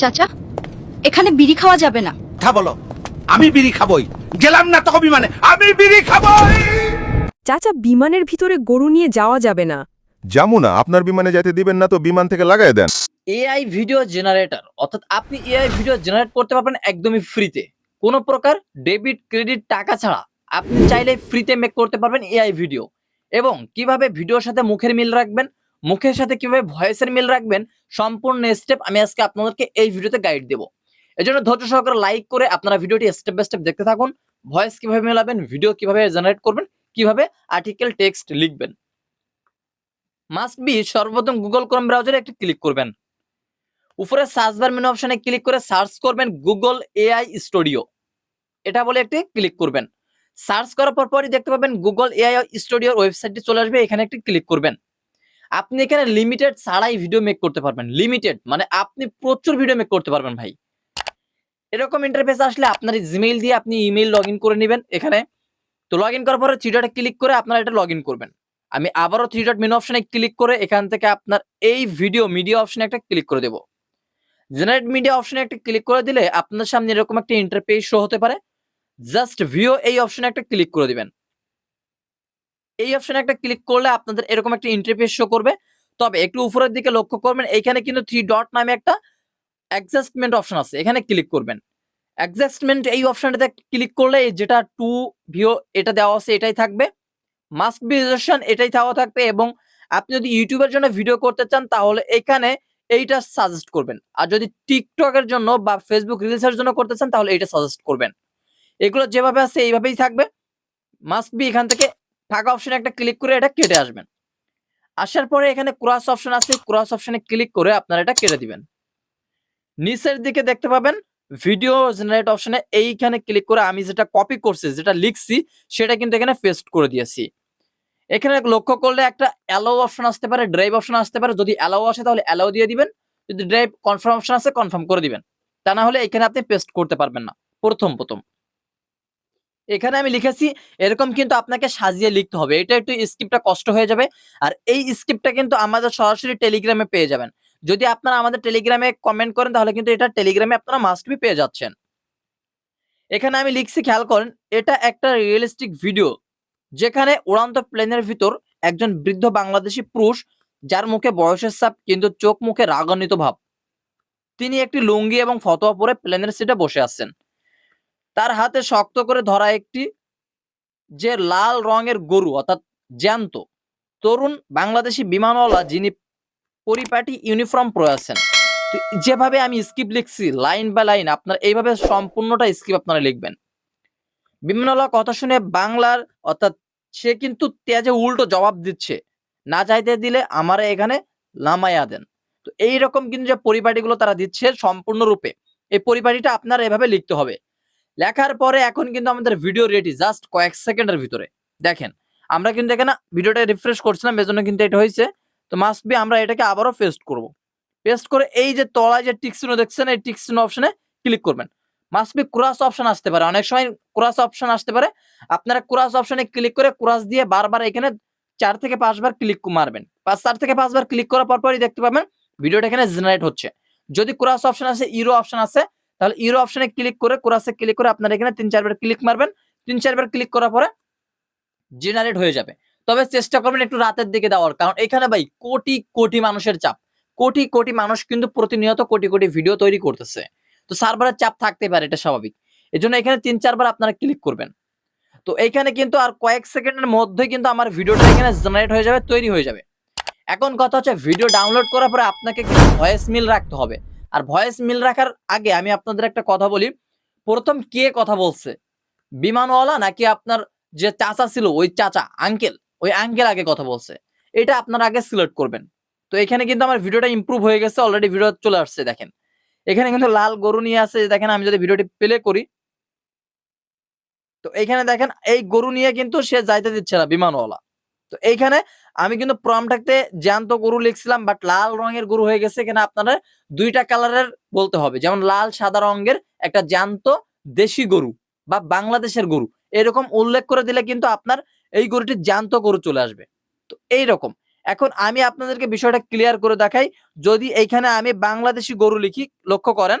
চাচা এখানে বিড়ি খাওয়া যাবে না। কথা বলো। আমি বিড়ি খাবই। গেলাম না তো বিমানে। আমি বিড়ি খাবই! চাচা বিমানের ভিতরে গরু নিয়ে যাওয়া যাবে না। যাব না আপনার বিমানে যাইতে দিবেন না তো বিমান থেকে লাগাই দেন। এআই ভিডিও জেনারেটর অর্থাৎ আপনি এআই ভিডিও জেনারেট করতে পারবেন একদমই ফ্রিতে। কোনো প্রকার ডেবিট ক্রেডিট টাকা ছাড়া আপনি চাইলে ফ্রিতে মেক করতে পারবেন এআই ভিডিও। এবং কীভাবে ভিডিওর সাথে মুখের মিল রাখবেন মুখের সাথে কীভাবে ভয়েসের মিল রাখবেন সম্পূর্ণ স্টেপ আমি আজকে আপনাদেরকে এই ভিডিওতে গাইড দেবো। এজন্য ধৈর্য সহকারে লাইক করে আপনারা ভিডিওটি স্টেপ বাই স্টেপ দেখতে থাকুন, ভয়েস কীভাবে মেলাবেন ভিডিও কীভাবে জেনারেট করবেন, কীভাবে আর্টিকেল টেক্সট লিখবেন। মাস্ট বি সর্বপ্রথম গুগল ক্রোম ব্রাউজারে একটি ক্লিক করবেন। উপরে সার্চ বার মেনু অপশনে ক্লিক করে সার্চ করবেন গুগল এআই স্টুডিও এটা বলে একটি ক্লিক করবেন। সার্চ করার পর পরই দেখতে পাবেন গুগল এআই স্টুডিওর ওয়েবসাইটটি চলে আসবে, এখানে একটি ক্লিক করবেন। আপনি এখানে লিমিটেড ছাড়াই ভিডিও মেক করতে পারবেন। লিমিটেড মানে আপনি প্রচুর ভিডিও মেক করতে পারবেন ভাই। এরকম ইন্টারফেস আসলে আপনার জিমেইল দিয়ে আপনি ইমেইল লগ করে নেবেন এখানে। তো লগ ইন করার পরে থ্রি ডটে ক্লিক করে আপনারা এটা লগ করবেন। আমি আবারও থ্রি ডট মেনু অপশনে ক্লিক করে এখান থেকে আপনার এই ভিডিও মিডিয়া অপশনে একটা ক্লিক করে দেবো। জেনারেট মিডিয়া অপশনে একটা ক্লিক করে দিলে আপনার সামনে এরকম একটা ইন্টারপেজ শো হতে পারে। জাস্ট ভিও এই অপশনে একটা ক্লিক করে দিবেন। এই অপশনে একটা ক্লিক করলে আপনাদের এরকম একটা ইন্টারপেজ শো করবে। তবে একটু উপরের দিকে লক্ষ্য করবেন, এইখানে কিন্তু থ্রি ডট নামে একটা অ্যাডজাস্টমেন্ট অপশন আছে, এখানে ক্লিক করবেন। অ্যাডজাস্টমেন্ট এই অপশনটাতে ক্লিক করলে যেটা টু ভিও এটা দেওয়া আছে, এটাই থাকবে। মাস্ক বি এটাই দেওয়া থাকবে এবং আপনি যদি ইউটিউবের জন্য ভিডিও করতে চান, তাহলে এখানে এইটা সাজেস্ট করবেন। আর যদি টিকটকের জন্য বা ফেসবুক রিলসের জন্য করতে চান, তাহলে এইটা সাজেস্ট করবেন। এগুলো যেভাবে আছে, এইভাবেই থাকবে। মাস্ট বি এখান থেকে ফাঁকা অপশনে একটা ক্লিক করে এটা কেটে আসবেন। আসার পরে এখানে ক্রস অপশন আছে ক্রস অপশনে ক্লিক করে আপনারা এটা কেটে দিবেন। নিচের দিকে দেখতে পাবেন ভিডিও জেনারেট অপশনে এইখানে ক্লিক করে আমি যেটা কপি করছি, যেটা লিখছি, সেটা কিন্তু এখানে পেস্ট করে দিয়েছি। এখানে লক্ষ্য করলে একটা অ্যালাউ অপশন আসতে পারে ড্রাইভ অপশন আসতে পারে। যদি অ্যালাউ আসে তাহলে অ্যালাউ দিয়ে দিবেন, যদি ড্রাইভ কনফার্ম অপশন আছে কনফার্ম করে দিবেন। তা না হলে এখানে আপনি পেস্ট করতে পারবেন না। প্রথম প্রথম। এখানে আমি লিখেছি, এরকম কিন্তু আপনাকে সাজিয়ে লিখতে হবে। এটা একটু স্ক্রিপ্টটা কষ্ট হয়ে যাবে। আর এই স্ক্রিপ্টটা কিন্তু আমাদের সরাসরি টেলিগ্রামে পেয়ে যাবেন। যদি আপনারা আমাদের টেলিগ্রামে কমেন্ট করেন, তাহলে কিন্তু এটা টেলিগ্রামে আপনারা মাস্ট বি পেয়ে যাচ্ছেন। এখানে আমি লিখছি, খেয়াল করেন, এটা একটা রিয়েলিস্টিক ভিডিও যেখানে উড়ান্ত প্লেনের ভিতর একজন বৃদ্ধ বাংলাদেশি পুরুষ, যার মুখে বয়সের চাপ কিন্তু চোখ মুখে রাগান্বিত ভাব। তিনি একটি লুঙ্গি এবং ফতোয়া পরে প্লেনের সিটে বসে আছেন। তার হাতে শক্ত করে ধরা একটি যে লাল রঙের গরু, অর্থাৎ জ্যান্ত তরুণ বাংলাদেশি বিমানওয়ালা যিনি পরিপাটি ইউনিফর্ম পরে তো যেভাবে আমি স্কিপ লিখছি লাইন বাই লাইন আপনার এইভাবে সম্পূর্ণটা স্কিপ আপনারা লিখবেন। বিমানওয়ালা কথা শুনে বাংলার, অর্থাৎ সে কিন্তু তেজে উল্টো জবাব দিচ্ছে, না চাইতে দিলে আমার এখানে নামাইয়া দেন। তো এইরকম কিন্তু যে পরিপাটিগুলো তারা দিচ্ছে সম্পূর্ণরূপে, এই পরিপাটিটা আপনার এভাবে লিখতে হবে। লেখার পরে এখন কিন্তু আমাদের ভিডিও রেডি জাস্ট কয়েক সেকেন্ডের ভিতরে। দেখেন, আমরা কিন্তু এখানে ভিডিওটা রিফ্রেশ করছিলাম, এজন্য কিন্তু এটা হয়েছে। তো মাস্ট বি আমরা এটাকে আবারও পেস্ট করব। পেস্ট করে এই যে তলায় যে টিক্সিনো দেখছেন, এই টিক্সিনো অপশনে ক্লিক করবেন। মাস্ট বি ক্রাস অপশন আসতে পারে। অনেক সময় ক্রাস অপশন আসতে পারে। আপনারা ক্রাস অপশনে ক্লিক করে ক্রাস দিয়ে বারবার এখানে চার থেকে পাঁচবার ক্লিক মারবেন। পাঁচ, চার থেকে পাঁচবার ক্লিক করার পর পরই দেখতে পাবেন ভিডিওটা এখানে জেনারেট হচ্ছে। যদি ক্রাস অপশন আছে ইরো অপশন আছে তাহলে ইরো অপশনে ক্লিক করে ক্রাসে ক্লিক করে আপনারা এখানে তিন চারবার ক্লিক মারবেন। তিন চারবার ক্লিক করার পরে জেনারেট হয়ে যাবে। তবে চেষ্টা করবেন একটু রাতের দিকে দেওয়ার। কারণ এখানে ভাই কোটি কোটি মানুষের চাপ। কোটি কোটি মানুষ কিন্তু প্রতিনিয়ত কোটি কোটি ভিডিও তৈরি করতেছে। তো সার্ভারের চাপ থাকতে পারে, এটা স্বাভাবিক। এই জন্য এখানে তিন চারবার আপনারা ক্লিক করবেন। তো এইখানে কিন্তু আর কয়েক সেকেন্ডের মধ্যে কিন্তু আমার ভিডিওটা এখানে জেনারেট হয়ে যাবে, তৈরি হয়ে যাবে। এখন কথা হচ্ছে ভিডিও ডাউনলোড করার পরে আপনাকে কিন্তু ভয়েস মিল রাখতে হবে। আর ভয়েস মিল রাখার আগে আমি আপনাদের একটা কথা বলি। প্রথম কে কথা বলছে? বিমানওয়ালা নাকি আপনার যে চাচা ছিল, ওই চাচা, আঙ্কেল? ওই আঙ্কেল আগে কথা বলছে। এটা আপনার আগে সিলেক্ট করবেন। তো এখানে কিন্তু আমার ভিডিওটা ইমপ্রুভ হয়ে গেছে অলরেডি ভিডিও চলে আসছে, দেখেন। এখানে কিন্তু লাল গরু নিয়ে আছে, দেখেন আমি যদি ভিডিওটি প্লে করি। তো এখানে দেখেন, এই গরু নিয়ে কিন্তু সে যাইতে দিচ্ছে না বিমানওয়ালা। তো এইখানে আমি কিন্তু প্রমটাতে জ্যান্ত গরু লিখছিলাম বাট লাল রঙের গরু হয়ে গেছে এখানে আপনারা দুইটা কালারের বলতে হবে। যেমন লাল, সাদা রঙের একটা জ্যান্ত দেশি গরু বা বাংলাদেশের গরু। এরকম উল্লেখ করে দিলে কিন্তু আপনার এই গরুটি জ্যান্ত গরু চলে আসবে। তো এইরকম। এখন আমি আপনাদেরকে বিষয়টা ক্লিয়ার করে দেখাই। যদি এইখানে আমি বাংলাদেশি গরু লিখি, লক্ষ্য করেন।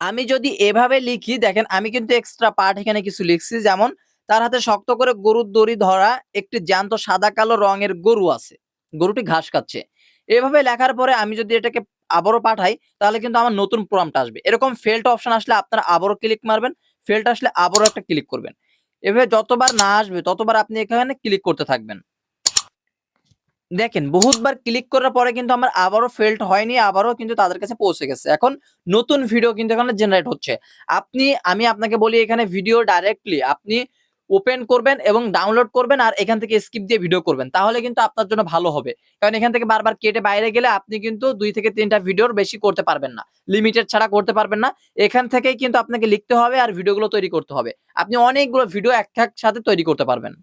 আমি যদি এভাবে লিখি, দেখেন আমি কিন্তু এক্সট্রা পার্ট এখানে কিছু লিখছি। যেমন তার হাতে শক্ত করে গরুর দড়ি ধরা, একটি জ্যান্ত সাদা কালো রঙের গরু আছে। গরুটি ঘাস খাচ্ছে। এভাবে লেখার পরে আমি যদি এটাকে আবারও পাঠাই, তাহলে কিন্তু আমার নতুন প্রম্পট আসবে। এরকম ফেল্ট অপশন আসলে আপনারা আবারও ক্লিক মারবেন ফেল্ট আসলে আবারও একটা ক্লিক করবেন। এভাবে যতবার না আসবে, ততবার আপনি এখানে ক্লিক করতে থাকবেন। দেখেন, বহুতবার ক্লিক করার পরে কিন্তু আমার আবারও ফেল্ট হয়নি, আবারও কিন্তু তাদের কাছে পৌঁছে গেছে। এখন নতুন ভিডিও কিন্তু এখানে জেনারেট হচ্ছে। আপনি, আমি আপনাকে বলি এখানে ভিডিও ডাইরেক্টলি আপনি ওপেন করবেন এবং ডাউনলোড করবেন আর এখান থেকে স্কিপ দিয়ে ভিডিও করবেন। তাহলে কিন্তু আপনার জন্য ভালো হবে। কারণ এখান থেকে বারবার কেটে বাইরে গেলে আপনি কিন্তু দুই থেকে তিনটা ভিডিওর বেশি করতে পারবেন না। লিমিটেড ছাড়া করতে পারবেন না। এখান থেকেই কিন্তু আপনাকে লিখতে হবে আর ভিডিওগুলো তৈরি করতে হবে। আপনি অনেকগুলো ভিডিও এক সাথে তৈরি করতে পারবেন।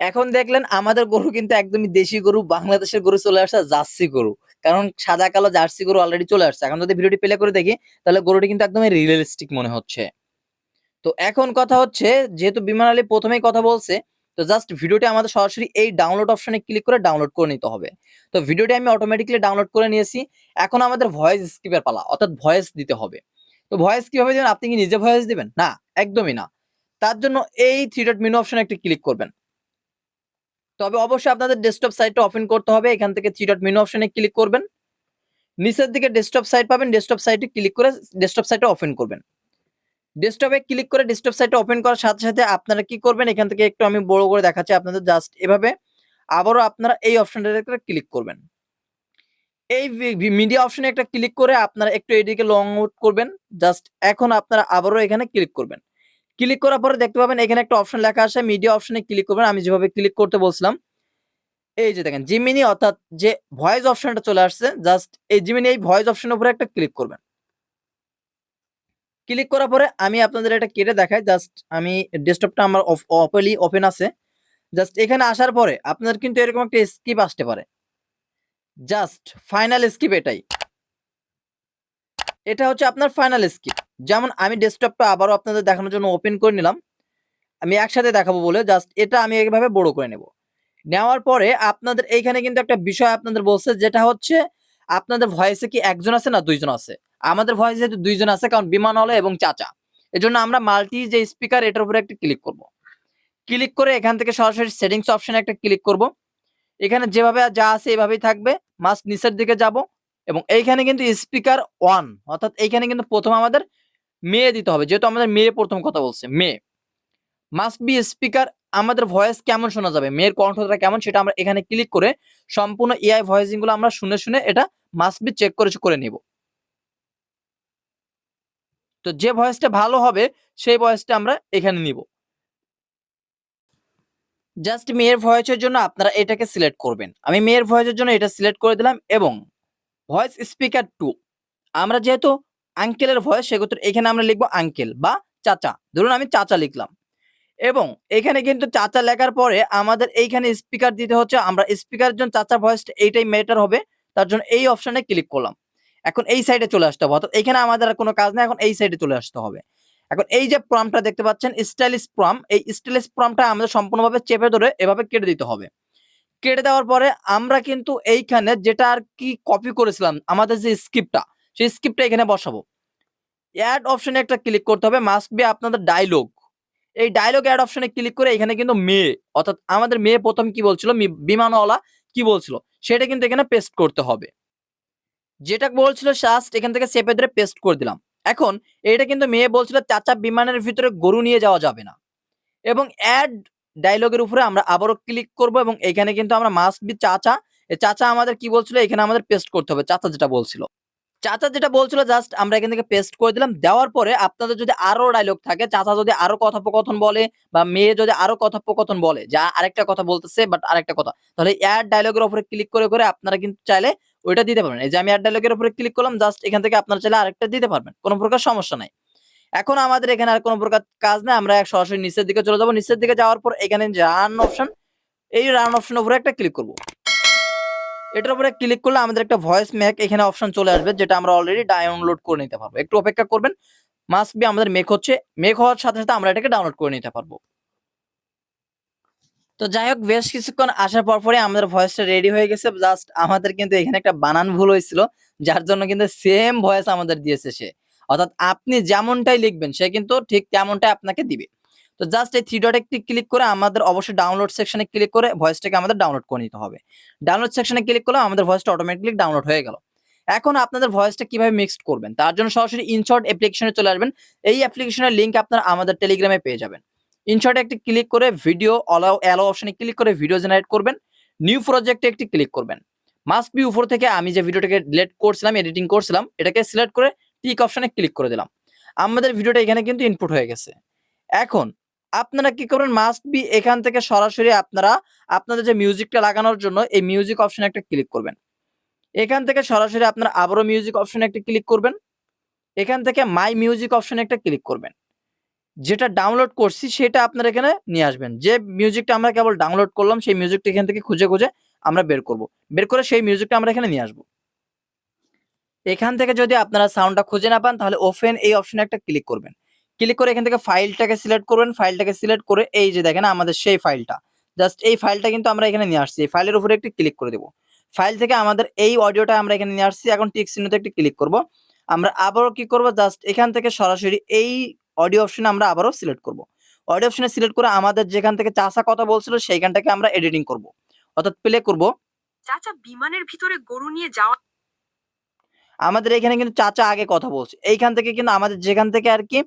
এখন দেখলেন আমাদের গরু কিন্তু একদমই দেশি গরু, বাংলাদেশের গরু চলে আসছে জার্সি গরু। কারণ সাদা, কালো, জার্সি গরু অলরেডি চলে আসছে। এখন যদি ভিডিওটি প্লে করে দেখি, তাহলে গরুটি কিন্তু একদমই রিয়েলিস্টিক মনে হচ্ছে। তো এখন কথা হচ্ছে, যেহেতু বিমান আলী প্রথমেই কথা বলছে, তো জাস্ট ভিডিওটি আমাদের সরাসরি এই ডাউনলোড অপশনে ক্লিক করে ডাউনলোড করে নিতে হবে। তো ভিডিওটি আমি অটোমেটিক্যালি ডাউনলোড করে নিয়েছি। এখন আমাদের ভয়েস স্ক্রিপের পালা, অর্থাৎ ভয়েস দিতে হবে। তো ভয়েস কীভাবে দেবেন? আপনি কি নিজে ভয়েস দিবেন? না, একদমই না। তার জন্য এই থ্রি ডট মেনু অপশনে একটি ক্লিক করবেন। তবে অবশ্যই আপনাদের ডেস্কটপ সাইটটা ওপেন করতে হবে। এখান থেকে থ্রি ডট মেনু অপশনে ক্লিক করবেন। নিচের দিকে ডেস্কটপ সাইট পাবেন। ডেস্কটপ সাইটে ক্লিক করে ডেস্কটপ সাইটটা ওপেন করবেন। ডেস্কটপে ক্লিক করে ডেস্কটপ সাইটটা ওপেন করার সাথে সাথে আপনারা কি করবেন? এখান থেকে একটু আমি বড় করে দেখাচ্ছি আপনাদের জাস্ট এভাবে। আবারও আপনারা এই অপশনটাতে ক্লিক করবেন। এই মিডিয়া অপশনে একটা ক্লিক করে আপনারা একটু এদিকে লং আউট করবেন। জাস্ট এখন আপনারা আবারও এখানে ক্লিক করবেন। ক্লিক করার পরে দেখতে পাবেন এখানে একটা অপশন লেখা আছে মিডিয়া অপশনে ক্লিক করবেন। আমি যেভাবে ক্লিক করতে বলছিলাম, এই যে দেখেন জিমিনি অর্থাৎ যে ভয়েস অপশনটা চলে আসছে জাস্ট এই জিমিনি এই ভয়েস অপশনের উপরে একটা ক্লিক করবেন। ক্লিক করার পরে আমি আপনাদের এটা কেটে দেখাই। জাস্ট আমি ডেস্কটপটা আমার অপেলি ওপেন আছে। জাস্ট এখানে আসার পরে আপনার কিন্তু এরকম একটা স্কিপ আসতে পারে। জাস্ট ফাইনাল স্কিপ এটাই। এটা হচ্ছে আপনার ফাইনাল স্কিপ। যেমন আমি ডেস্কটপটা আবারও আপনাদের দেখানোর জন্য ওপেন করে নিলাম। আমি একসাথে দেখাবো বলে জাস্ট এটা আমি এইভাবে বড় করে নেব। নেওয়ার পরে আপনাদের এইখানে কিন্তু একটা বিষয় আপনাদের বলছে, যেটা হচ্ছে আপনাদের ভয়েসে কি একজন আছে না দুইজন আছে? আমাদের ভয়েস যেহেতু দুইজন আছে, কারণ বিমান হলো এবং চাচা। এজন্য আমরা মাল্টি যে স্পিকার এটার উপরে একটা ক্লিক করব। ক্লিক করে এখান থেকে সরাসরি সেটিংস অপশনে একটা ক্লিক করব। এখানে যেভাবে যা আছে এভাবেই থাকবে। মাস্ট নিচের দিকে যাব এবং এইখানে কিন্তু স্পিকার ওয়ান অর্থাৎ এইখানে কিন্তু প্রথম আমাদের মেয়ে দিতে হবে, যেহেতু আমাদের মেয়ে প্রথম কথা বলছে, মেয়ে। মাস্ট বি স্পিকার আমাদের ভয়েস কেমন শোনা যাবে? মেয়ের কণ্ঠটা কেমন সেটা আমরা এখানে ক্লিক করে সম্পূর্ণ এআই ভয়েসিংগুলো আমরা শুনে শুনে এটা মাস্ট বি চেক করে করে নিব। তো যে ভয়েসটা ভালো হবে, সেই ভয়েসটা আমরা এখানে নিব। জাস্ট মেয়ের ভয়েসের জন্য আপনারা এটাকে সিলেক্ট করবেন। আমি মেয়ের ভয়েসের জন্য এটা সিলেক্ট করে দিলাম এবং ভয়েস স্পিকার টু। আমরা যেহেতু আঙ্কেলের ভয়েস, সেক্ষেত্রে এখানে আমরা লিখব আঙ্কেল বা চাচা। ধরুন আমি চাচা লিখলাম। এবং এখানে কিন্তু চাচা লেখার পরে আমাদের এইখানে স্পিকার দিতে হচ্ছে। আমরা স্পিকারের জন্য চাচা ভয়েসটা এইটাই ম্যাটার হবে। তার জন্য এই অপশানে ক্লিক করলাম। এখন এই সাইডে চলে আসতে হবে। অর্থাৎ এখানে আমাদের আর কোনো কাজ নেই, এখন এই সাইডে চলে আসতে হবে। এখন এই যে প্রমটা দেখতে পাচ্ছেন স্টাইলিশ প্রম এই স্টাইলিশ প্রমটা আমাদের সম্পূর্ণভাবে চেপে ধরে এভাবে কেটে দিতে হবে। কেটে দেওয়ার পরে আমরা কিন্তু এইখানে যেটা আর কি কপি করেছিলাম, আমাদের যে স্ক্রিপ্টটা সেই স্ক্রিপ্টটা এখানে বসাবো। অ্যাড অপশনে একটা ক্লিক করতে হবে মাস্ট বি আপনাদের ডায়লগ এই ডায়লগ অ্যাড অপশনে ক্লিক করে এখানে কিন্তু মেয়ে, অর্থাৎ আমাদের মেয়ে প্রথম কি বলছিল? বিমানওয়ালা কি বলছিল? সেটা কিন্তু এখানে পেস্ট করতে হবে। যেটা বলছিল জাস্ট এখান থেকে চেপে ধরে পেস্ট করে দিলাম। এখন এটা কিন্তু মেয়ে বলছিল চাচা বিমানের ভিতরে গরু নিয়ে যাওয়া যাবে না। এবং অ্যাড ডায়লগের উপরে আমরা আবারও ক্লিক করব এবং এখানে কিন্তু আমরা মাস্ট বি চাচা। চাচা আমাদের কি বলছিল? এখানে আমাদের পেস্ট করতে হবে। চাচা যেটা বলছিল। চাচা যেটা বলছিল জাস্ট আমরা এখান থেকে পেস্ট করে দিলাম। দেওয়ার পরে আপনাদের যদি আরও ডায়লগ থাকে, চাচা যদি আরও কথোপকথন বলে বা মেয়ে যদি আরও কথোপকথন বলে, যা আরেকটা কথা বলতেছে বাট আরেকটা কথা। তাহলে অ্যাড ডায়লগের উপরে ক্লিক করে করে আপনারা কিন্তু চাইলে ওইটা দিতে পারবেন। এই যে আমি অ্যাড ডায়লগের উপরে ক্লিক করলাম জাস্ট এখান থেকে আপনারা চাইলে আরেকটা দিতে পারবেন। কোনো প্রকার সমস্যা নাই। এখন আমাদের এখানে আর কোনো প্রকার কাজ নেই, আমরা সরাসরি নিচের দিকে চলে যাব। নিচের দিকে যাওয়ার পর এখানে রান অপশন এই রান অপশন উপরে একটা ক্লিক করব। এটার উপরে ক্লিক করলে আমাদের একটা ভয়েস ম্যাক এখানে অপশন চলে আসবে, যেটা আমরা অলরেডি ডাউনলোড করে নিতে পারব। একটু অপেক্ষা করবেন মাস্ট বি আমাদের মেক হচ্ছে। মেক হওয়ার সাথে সাথে আমরা এটাকে ডাউনলোড করে নিতে পারব। তো যাই হোক বেশ কিছুক্ষণ আসার পর পরে আমাদের ভয়েসটা রেডি হয়ে গেছে। জাস্ট আমাদের কিন্তু এখানে একটা বানান ভুল হয়েছিল, যার জন্য কিন্তু সেম ভয়েস আমাদের দিয়েছে সে। অর্থাৎ আপনি যেমনটাই লিখবেন, সে কিন্তু ঠিক তেমনটাই আপনাকে দিবে। তো জাস্ট এই থ্রি ডটে একটি ক্লিক করে আমাদের অবশ্যই ডাউনলোড সেকশনে ক্লিক করে ভয়েসটাকে আমাদের ডাউনলোড করে নিতে হবে। ডাউনলোড সেকশনে ক্লিক করলে আমাদের ভয়েসটা অটোমেটিকলি ডাউনলোড হয়ে গেল। এখন আপনাদের ভয়েসটা কীভাবে মিক্সড করবেন, তার জন্য সরাসরি ইনশর্ট অ্যাপ্লিকেশনে চলে আসবেন। এই অ্যাপ্লিকেশনের লিঙ্ক আপনারা আমাদের টেলিগ্রামে পেয়ে যাবেন। ইনশর্টে একটি ক্লিক করে ভিডিও অলাও অ্যালো অপশনে ক্লিক করে ভিডিও জেনারেট করবেন। নিউ প্রজেক্টে একটি ক্লিক করবেন। মাস্ট বি উপর থেকে আমি যে ভিডিওটাকে ডিলেট করছিলাম এডিটিং করছিলাম, এটাকে সিলেক্ট করে টিক অপশনে ক্লিক করে দিলাম। আমাদের ভিডিওটা এখানে কিন্তু ইনপুট হয়ে গেছে। এখন, আপনারা কি করবেন? মাস্ট বি এখান থেকে সরাসরি আপনারা, আপনাদের যে মিউজিকটা লাগানোর জন্য এই মিউজিক অপশনে একটা ক্লিক করবেন। এখান থেকে সরাসরি আপনারা আবারও মিউজিক অপশনে একটা ক্লিক করবেন। এখান থেকে মাই মিউজিক অপশনে একটা ক্লিক করবেন। যেটা ডাউনলোড করছি সেটা আপনারা এখানে নিয়ে আসবেন। যে মিউজিকটা আমরা কেবল ডাউনলোড করলাম, সেই মিউজিকটা এখান থেকে খুঁজে খুঁজে আমরা বের করব। বের করে সেই মিউজিকটা আমরা এখানে নিয়ে আসব। এখান থেকে যদি আপনারা সাউন্ডটা খুঁজে না পান, তাহলে ওপেন এই অপশনে একটা ক্লিক করবেন। ক্লিক করে এখান থেকে ফাইলটাকে সিলেক্ট করবেন। ফাইলটাকে সিলেক্ট করে এই যে দেখেন আমাদের সেই ফাইলটা জাস্ট এই ফাইলটা কিন্তু আমরা এখানে নিয়ে আসছি। এই ফাইলের উপরে একটি ক্লিক করে দেবো। ফাইল থেকে আমাদের এই অডিওটা আমরা এখানে নিয়ে আসছি। এখন টিক চিহ্নতে একটি ক্লিক করব। আমরা আবারও কি করব? জাস্ট এখান থেকে সরাসরি এই অডিও অপশনে আমরা আবারও সিলেক্ট করব। অডিও অপশনে সিলেক্ট করে আমাদের যেখান থেকে চাষা কথা বলছিল সেইখানটাকে আমরা এডিটিং করব। অর্থাৎ প্লে করব। চাচা বিমানের ভিতরে গরু নিয়ে যাওয়া আমাদের এখানে কিন্তু চাচা আগে কথা বলছে। এইখান থেকে কিন্তু আমাদের যেখান থেকে আর কি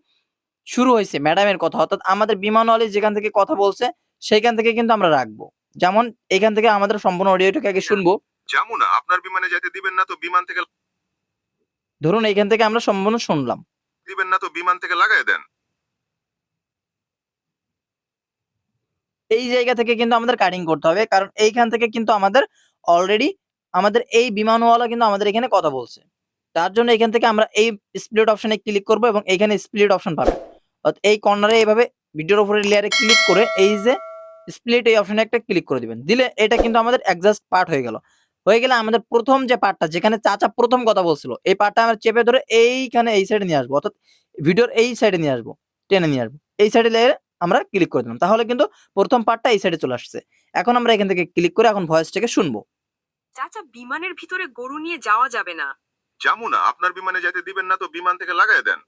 শুরু হয়েছে ম্যাডামের কথা। অর্থাৎ আমাদের বিমান বিমানওয়ালি যেখান থেকে কথা বলছে সেইখান থেকে কিন্তু আমরা রাখব। যেমন এখান থেকে আমাদের সম্পূর্ণ অডিওটাকে আগে শুনব। যেমন আপনার বিমানে যেতে দিবেন না তো বিমান থেকে ধরুন এইখান থেকে আমরা সম্পূর্ণ শুনলাম। দিবেন না তো বিমান থেকে লাগাই দেন। এই জায়গা থেকে কিন্তু আমাদের কাটিং করতে হবে, কারণ এইখান থেকে কিন্তু আমাদের অলরেডি আমাদের এই বিমানওয়ালা কিন্তু আমাদের এখানে কথা বলছে। তার জন্য এখান থেকে আমরা এই স্প্লিট অপশনে ক্লিক করব এবং এখানে স্প্লিট অপশন পাবে অর্থাৎ এই কর্নারে এইভাবে ভিডিওর উপরে লেয়ারে ক্লিক করে এই যে স্প্লিট এই অপশনে একটা ক্লিক করে দিবেন। দিলে এটা কিন্তু আমাদের অ্যাডজাস্ট পার্ট হয়ে গেল। হয়ে গেলে আমাদের প্রথম যে পার্টটা যেখানে চাচা প্রথম কথা বলছিল এই পার্টটা আমরা চেপে ধরে এইখানে এই সাইডে নিয়ে আসব অর্থাৎ ভিডিওর এই সাইডে নিয়ে আসব টেনে নিয়ে আসব। এই সাইডে লেয়ারে আমরা ক্লিক করে দিলাম। তাহলে কিন্তু প্রথম পার্টটা এই সাইডে চলে আসছে। এখন আমরা এখান থেকে ক্লিক করে এখন ভয়েসটাকে শুনব। চাচা বিমানের ভিতরে গরু নিয়ে যাওয়া যাবে না। যাব না আপনার বিমানে যেতে দিবেন না তো বিমান থেকে লাগাই দেন।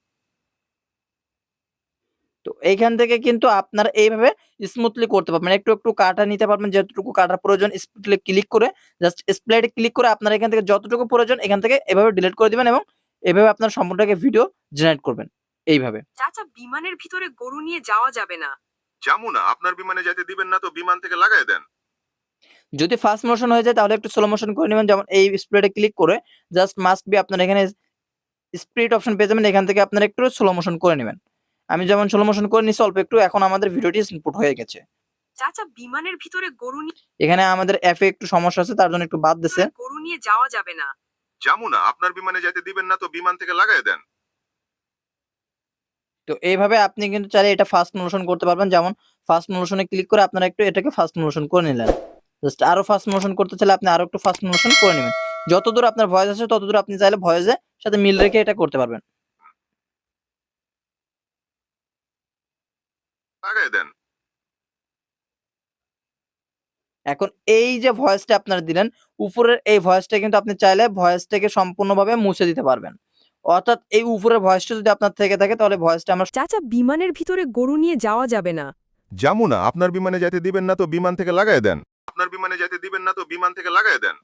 তো এইখান থেকে কিন্তু আপনারা এইভাবে স্মুথলি করতে পারবেন। একটু একটু কাটা নিতে পারবেন যতটুকু কাটার প্রয়োজন স্প্লিটে ক্লিক করে জাস্ট স্প্লাইডে ক্লিক করে আপনারা এখান থেকে যতটুকু প্রয়োজন এখান থেকে এভাবে ডিলিট করে দিবেন এবং এভাবে আপনার সম্পূর্ণটাকে ভিডিও জেনারেট করবেন এইভাবে। চাচা বিমানের ভিতরে গরু নিয়ে যাওয়া যাবে না। যাব না আপনার বিমানে যেতে দিবেন না তো বিমান থেকে লাগাই দেন। যদি ফাস্ট মোশন হয়ে যায় তাহলে একটু স্লো মোশন করে নেবেন যেমন এই স্প্রেডে ক্লিক করে জাস্ট মাস্ট বি আপনার এখানে স্প্রিট অপশন পেয়ে যাবেন এখান থেকে আপনারা একটু স্লো মোশন করে নেবেন। আমি যেমন স্লো মোশন করে নিছি অল্প একটু এখন আমাদের ভিডিওটি ইনপুট হয়ে গেছে। চাচা বিমানের ভিতরে গরু নিয়ে এখানে আমাদের অ্যাপে একটু সমস্যা আছে তার জন্য একটু বাদ দিছে। গরু নিয়ে যাওয়া যাবে না। যাব না আপনার বিমানে যেতে দিবেন না তো বিমান থেকে লাগাই দেন। তো এইভাবে আপনি কিন্তু চাইলে এটা ফাস্ট মোশন করতে পারবেন। যেমন ফাস্ট মোশনে ক্লিক করে আপনারা একটু এটাকে ফাস্ট মোশন করে নিলেন। জাস্ট আরও ফাস্ট মোশন করতে চাইলে আপনি আরও একটু ফাস্ট মোশন করে নেবেন। যতদূর আপনার ভয়েস আছে ততদূর আপনি চাইলে ভয়েসে সাথে মিল রেখে এটা করতে পারবেন। লাগাই দেন। এখন এই যে ভয়েসটা আপনারা দিলেন উপরের এই ভয়েসটা কিন্তু আপনি চাইলে ভয়েসটাকে সম্পূর্ণভাবে মুছে দিতে পারবেন। অর্থাৎ এই উপরের ভয়েসটা যদি আপনার থেকে থাকে তাহলে ভয়েসটা আমার চাচা বিমানের ভিতরে গরু নিয়ে যাওয়া যাবে না। যাব না আপনার বিমানে যেতে দিবেন না তো বিমান থেকে লাগাই দেন। আপনার বিমানে যেতে দিবেন না তো বিমান থেকে লাগাই দেন।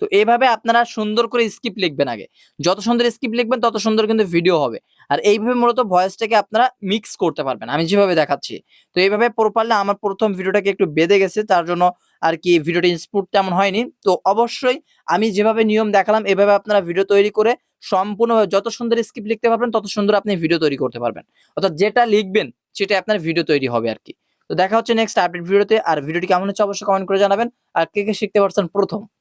তো এইভাবে আপনারা সুন্দর করে স্কিপ লিখবেন আগে। যত সুন্দর স্কিপ লিখবেন, তত সুন্দর কিন্তু ভিডিও হবে। আর এইভাবে মূলত ভয়েসটাকে আপনারা মিক্স করতে পারবেন। আমি যেভাবে দেখাচ্ছি। তো এইভাবে প্রপারলি আমার প্রথম ভিডিওটাকে একটু বেঁধে গেছে, তার জন্য আর কি ভিডিওটা ইনস্পুট তেমন হয়নি। তো অবশ্যই আমি যেভাবে নিয়ম দেখালাম, এভাবে আপনারা ভিডিও তৈরি করে সম্পূর্ণভাবে যত সুন্দর স্কিপ লিখতে পারবেন, তত সুন্দর আপনি ভিডিও তৈরি করতে পারবেন। অর্থাৎ যেটা লিখবেন সেটা আপনার ভিডিও তৈরি হবে আর কি। তো দেখা হচ্ছে নেক্সট আপডেট ভিডিওতে আর ভিডিওটি কেমন হচ্ছে অবশ্যই কমেন্ট করে জানাবেন। আর কে কে শিখতে পারছেন প্রথম?